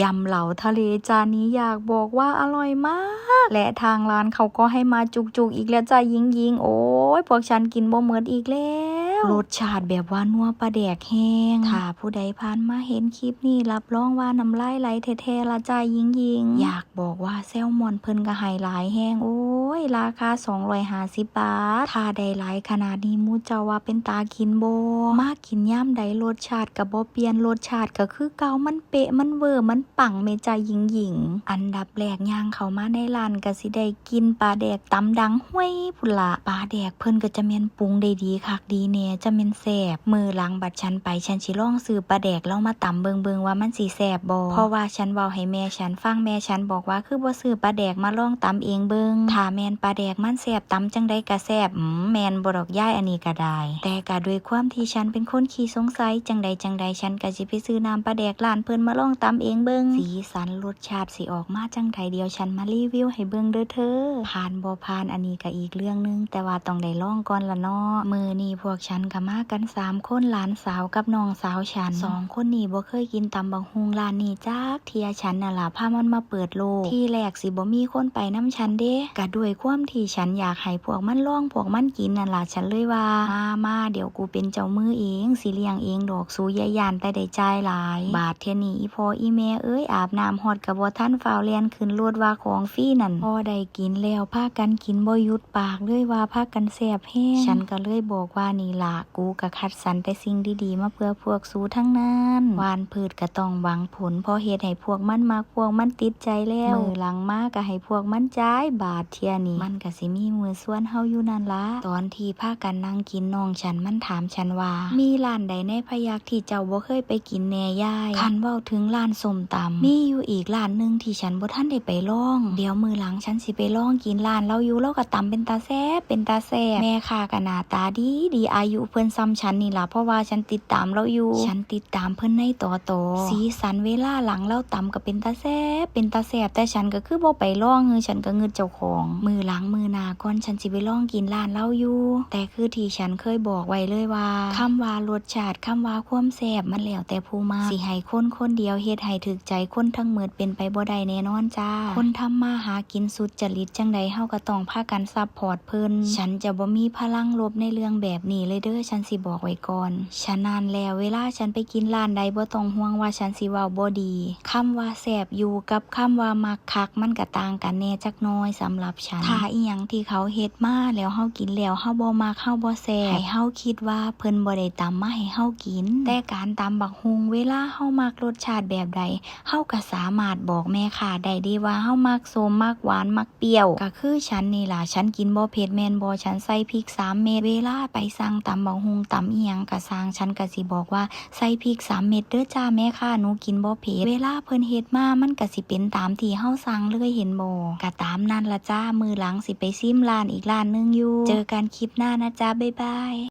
ยำเหลาทะเลจานนี้อยากบอกว่าอร่อยมาก และทางร้านเขาก็ให้มาจุกๆอีกแล้วจ้ายิงยิงๆโอ้ยพวกฉันกินบ่เหมือนอีกแล้ว รสชาติแบบว่านัวปลาแดกแห้งถ้าผู้ใดผ่านมาเห็นคลิปนี้รับรองว่าน้ำลายไหลแท้ๆละจ้ายิงยิงๆอยากบอกว่าแซลมอนเพิ่นก็ให้หลายแห้งโอ้ยราคา 250 บาท ถ้าได้หลายขนาดนี้หมูเจ้าว่าเป็นตากินโบ มากกินย่ำใดรสชาติกับบ่เปลี่ยนรสชาติก็คือเก่ามันเป๊ะมันเวอร์มันปังเมจาหญิงหญิง อันดับแรกย่างเขามาในร้านก็สิได้กินปลาแดกตำดังห้วยพุนละปลาแดกเพิ่นก็จะเมียนปรุงได้ดีคักดีแน่จะเมียนแซ่บมือหลังบัดฉันไปฉันสิลองซื้อปลาแดกแล้วมาตำเบิงเบิงว่ามันสิแซ่บบ่เพราะว่าฉันเว้าให้แม่ฉันฟังแม่ฉันบอกว่าคือบ่ซื้อปลาแดกมาลองตำเองเบิงถ้าแมนปลาแดกมันแซ่บตำจังได้ก็แซ่บอืมแมนบ่ดอกย่ายอันนี้ก็ได้ แต่ก็ด้วยความที่ฉันเป็นคนขี้สงสัยจังใดจังใดฉันก็สิไปซื้อน้ำปลาแดกร้านเพิ่นมาลองตำเองเบิงสีสันรสชาติสิออกมาจังไดเดียวฉันมารีวิวให้เบิงเด้อเธอผ่านบ่ผ่านอันนี้ก็อีกเรื่องหนึง แต่ว่าต้องได้ลองก่อนละเนาะมือนี้พวกฉันก็มากันสามคนหลานสาวกับน้องสาวฉันสองคนนี้บ่เคยกินตำบักฮุงร้านนี้จักเทียฉันน่ะล่ะพามันมาเปิดโลกที่แรกสิบ่มีคนไปน้ำฉันเด้ก็ด้วยความที่ฉันอยากให้พวกมันล่องพวกมันกินนั่นล่ะฉันเลยว่ามามาเดี๋ยวกูเป็นเจ้ามือเองสิเลี้ยงเองดอกสูยายานแต่ได้จ่ายหลาย บาทเทียนี้อีพออีแม่เอ้ยอาบน้ำฮอดกับบ่ท่านฟาวเลียนขึ้นรถว่าของฟรีนั่นพอได้กินแล้วพากันกินบ่ยุดปากเลยว่าพากันแสบแห้งฉันก็เลยบอกว่านี่ล่ะกูก็คัดสรรแต่สิ่งดีๆมาเพื่อพวกสูทั้งนั้นวานพืชก็ต้องหวังผลพอเฮ็ดให้พวกมันมาพวกมันติดใจแล้วมือหลังมาก็ให้พวกมันจ่ายบาทเทียนี้มันก็สิมีมือส่วนเฮาอยู่นั่นละตอนที่พากันนั่งกินน้องฉันมันถามฉันว่า มีร้านใดในพยักที่เจ้าบ่เคยไปกินแหน่ยายคันเว้าถึงร้านส้มตำมีอยู่อีกร้านหนึ่งที่ฉันบ่ทันได้ไปล่อง เดี๋ยวมือหลังฉันสิไปล่องกินร้านเราอยู่เราก็ตำเป็นตาแซ่บเป็นตาแซ่บแม่ค้าก็หน้าตาดีดีอายุเพิ่นซ้ำฉันนี่ล่ะเพราะว่าฉันติดตามเราอยู่ ฉันติดตามเพิ่นในต่อโตอสีสันเวลาหลังเราตำก็เป็นตาแซ่บเป็นตาแซ่บแต่ฉันก็คือบ่ไปลองเฮือฉันก็เงึดเจ้าของมือหลังมือหน้า ก่อนฉันสิไปล่องกินร้านเราอยู่แต่คือที่ฉันเคยบอกไว้เลยว่าคำว่ารสชาติคำว่าความแซ่บมันแล้วแต่ผู้มาสิให้คนคนเดียวเฮ็ดให้ถึกใจคนทั้งหมดเป็นไปบ่ได้แน่นอนจ้า คนทำมาหากินสุดจริตจังใดเฮาก็ต้องพากันซัพพอร์ตเพิ่นฉันจะบ่มีพลังลบในเรื่องแบบนี้เลยเด้อฉันสิบอกไว้ก่อนฉะนั้นแล้วเวลาฉันไปกินร้านใดบ่ต้องห่วงว่าฉันสิเว้าบ่ดีคำว่าแซ่บอยู่กับคำว่ามักคักมันก็ต่างกันแน่จักน้อยสำหรับฉันถ้าอีหยังที่เขาเฮ็ดมาแล้วเฮากินแล้วเฮาบ่มักเฮาบ่แซ่บให้เฮาคิดว่าเพิ่นบ่ได้ตำมาให้เฮากิน แต่การตำบักฮุงเวลาเฮามักรสชาติแบบใดเฮาก็สามารถบอกแม่ค้าได้ดีว่าเฮามักส้มมักหวานมักเปรี้ยวก็คือฉันนี่ล่ะฉันกินบ่เผ็ดแม่นบ่ฉันใส่พริก3เม็ดเวลาไปสั่งตำบักฮุงตำอีหยังก็สั่งฉันก็สิบอกว่าใส่พริก3เม็ดเด้อจ้าแม่ค้าหนูกินบ่เผ็ดเวลาเพิ่นเฮ็ดมามันก็สิเป็นตามที่เฮาสั่งเลยเห็นบ่ก็ตามนั่นละจ้ามือหลังสิไปซิิมร้านอีกร้านนึงอยู่ เจอกันคลิปหน้านะจ๊ะ บ๊ายบาย